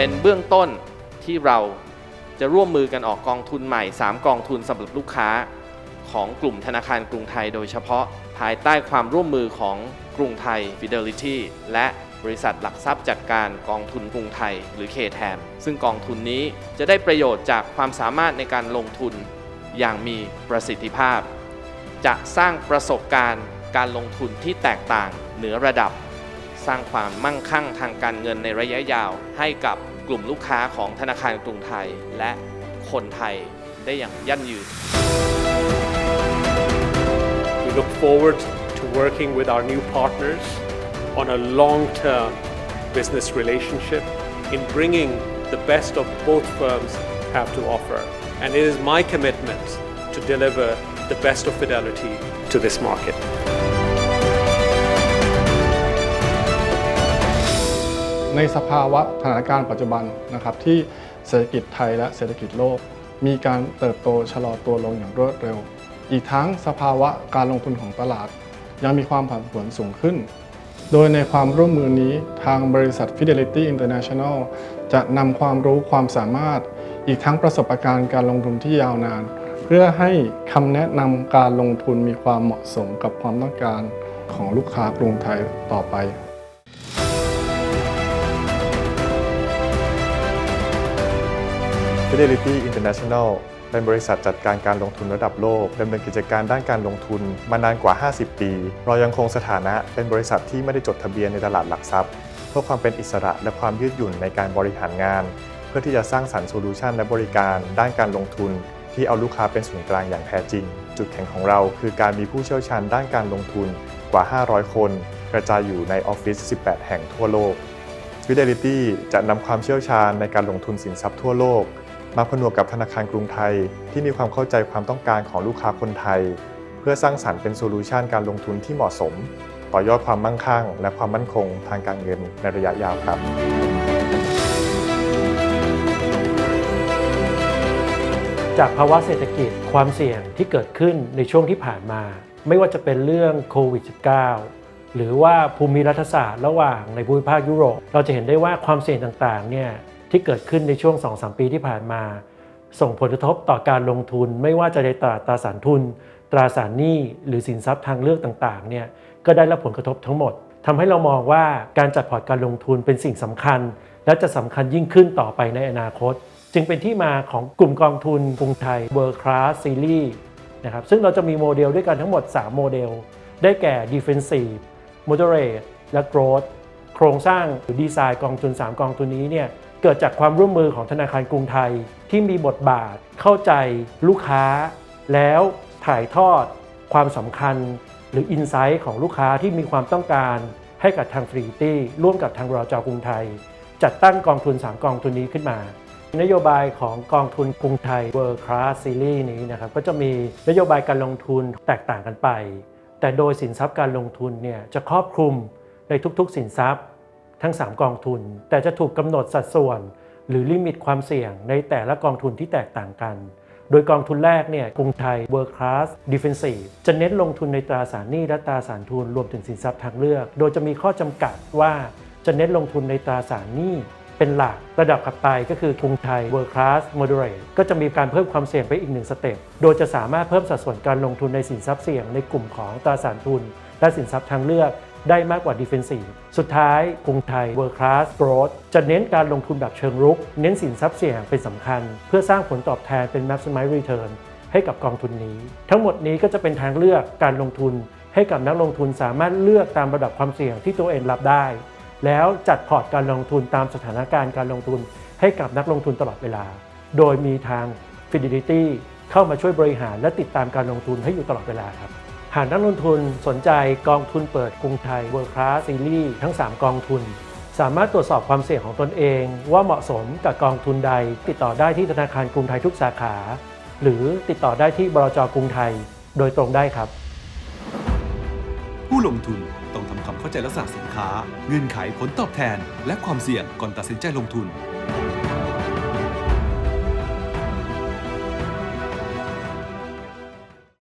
เป็นเบื้องต้นที่เราจะร่วมมือกันออกกองทุนใหม่ 3 กองทุนสำหรับลูกค้าของกลุ่มธนาคารกรุงไทยโดยเฉพาะภายใต้ความร่วมมือของกรุงไทย Fidelity และบริษัทหลักทรัพย์จัดการกองทุนกรุงไทยหรือ KTM ซึ่งกองทุนนี้จะได้ประโยชน์จากความสามารถในการลงทุนอย่างมีประสิทธิภาพ จะสร้างประสบการณ์การลงทุนที่แตกต่างเหนือระดับ สร้างความมั่งคั่งทางการเงินในระยะยาวให้กับ กลุ่มลูกค้าของธนาคารกรุงไทย และคนไทยได้อย่างยั่งยืน We look forward to working with our new partners on a long term business relationship in bringing the best of both firms have to offer. And it is my commitment to deliver the best of fidelity to this market. ในสภาวะสถานการณ์ปัจจุบันนะครับที่เศรษฐกิจไทยและเศรษฐกิจโลก มีการเติบโตชะลอตัวลงอย่างรวดเร็ว อีกทั้งสภาวะการลงทุนของตลาด ยังมีความผันผวนสูงขึ้น โดยในความร่วมมือนี้ทางบริษัท Fidelity International จะนำความรู้ความสามารถ อีกทั้งประสบการณ์การลงทุนที่ยาวนาน เพื่อให้คำแนะนำการลงทุนมีความเหมาะสมกับความต้องการของลูกค้ากรุงไทยต่อไป Fidelity International เป็นบริษัทจัดการการลงทุนระดับโลกดำเนินกิจการด้านการลงทุนมานานกว่า 50 ปี เรายังคงสถานะเป็นบริษัทที่ไม่ได้จดทะเบียนในตลาดหลักทรัพย์ เพื่อความเป็นอิสระและความยืดหยุ่นในการบริหารงาน เพื่อที่จะสร้างสรรค์โซลูชันและบริการด้านการลงทุน ที่เอาลูกค้าเป็นศูนย์กลางอย่างแท้จริง จุดแข็งของเราคือการมีผู้เชี่ยวชาญด้านการลงทุนกว่า 500 คน กระจายอยู่ในออฟฟิศ 18 แห่งทั่วโลก Fidelity จะนำความเชี่ยวชาญในการลงทุนสินทรัพย์ทั่วโลก มาผนวกกับธนาคารกรุงไทย ที่มีความเข้าใจความต้องการของลูกค้าคนไทย เพื่อสร้างสรรค์เป็นโซลูชันการลงทุนที่เหมาะสม ต่อยอดความมั่งคั่ง และความมั่นคงทางการเงินในระยะยาวครับจากภาวะเศรษฐกิจความเสี่ยงที่เกิดขึ้นในช่วงที่ผ่านมา ไม่ว่าจะเป็นเรื่องโควิด -19 หรือว่าภูมิรัฐศาสตร์ระหว่างในภูมิภาคยุโรป เราจะเห็นได้ว่าความเสี่ยงต่างๆเนี่ย ที่เกิดขึ้นในช่วง 2-3 ปีที่ผ่านมา ส่งผลกระทบต่อการลงทุนไม่ว่าจะในตลาดตราสารทุน ตราสารหนี้หรือสินทรัพย์ทางเลือกต่างๆเนี่ยก็ได้รับผลกระทบทั้งหมดทำให้เรามองว่าการจัดพอร์ตการลงทุนเป็นสิ่งสำคัญ และจะสำคัญยิ่งขึ้นต่อไปในอนาคต จึงเป็นที่มาของกลุ่มกองทุนกรุงไทย World Class Series นะครับซึ่งเราจะมีโมเดลด้วยกันทั้งหมด 3 โมเดล ได้แก่ Defensive Moderate และ Growth โครงสร้างหรือดีไซน์กองทุน 3 กองทุนนี้เนี่ย เกิดจากความร่วมมือของธนาคารกรุงไทย ที่มีบทบาทเข้าใจลูกค้า แล้วถ่ายทอดความสำคัญ หรืออินไซต์ของลูกค้าที่มีความต้องการให้กับทางฟรีตี้ร่วมกับทางรอจอกรุงไทย จัดตั้งกองทุน 3 กองทุนนี้ขึ้นมา นโยบายของกองทุนกรุงไทย World Class Series นี้นะครับก็จะมีนโยบายการลงทุนแตกต่างกันไป แต่โดยสินทรัพย์การลงทุนเนี่ยจะครอบคลุมในทุกๆ สินทรัพย์ ทั้ง 3 กองทุน แต่จะถูกกำหนดสัดส่วน หรือลิมิตความเสี่ยงในแต่ละกองทุนที่แตกต่างกัน โดยกองทุนแรกเนี่ยกรุงไทย World Class Defensive จะเน้นลงทุนในตราสารหนี้และตราสารทุนรวมถึงสินทรัพย์ทางเลือก โดยจะมีข้อจำกัดว่าจะเน้นลงทุนในตราสารหนี้เป็นหลักระดับถัดไปก็คือกรุงไทย World Class Moderate ก็จะมีการเพิ่มความเสี่ยงไปอีกหนึ่งสเต็ป โดยจะสามารถเพิ่มสัดส่วนการลงทุนในสินทรัพย์เสี่ยงในกลุ่มของตราสารทุน และสินทรัพย์ทางเลือก ได้มากกว่า Defensive สุดท้ายกรุงไทย World Class Growth จะเน้นการลงทุนแบบเชิงรุก เน้นสินทรัพย์เสี่ยงเป็นสำคัญ เพื่อสร้างผลตอบแทนเป็น Maximize Return ให้กับกองทุนนี้ ทั้งหมดนี้ก็จะเป็นทางเลือกการลงทุน ให้กับนักลงทุนสามารถเลือกตามระดับความเสี่ยงที่ตัวเองรับได้ แล้วจัดพอร์ตการลงทุนตามสถานการณ์การลงทุน ให้กับนักลงทุนตลอดเวลา โดยมีทาง Fidelity เข้ามาช่วยบริหารและติดตามการลงทุนให้อยู่ตลอดเวลาครับ หากนักลงทุนสนใจกองทุนเปิดกรุงไทย World Class Series ทั้ง 3 กองทุน สามารถตรวจสอบความเสี่ยงของตนเอง ว่าเหมาะสมกับกองทุนใด ติดต่อได้ที่ธนาคารกรุงไทยทุกสาขา หรือติดต่อได้ที่บลจกรุงไทย โดยตรงได้ครับ ผู้ลงทุนต้องทำความเข้าใจลักษณะสินค้า เงื่อนไขผลตอบแทน และความเสี่ยงก่อนตัดสินใจลงทุน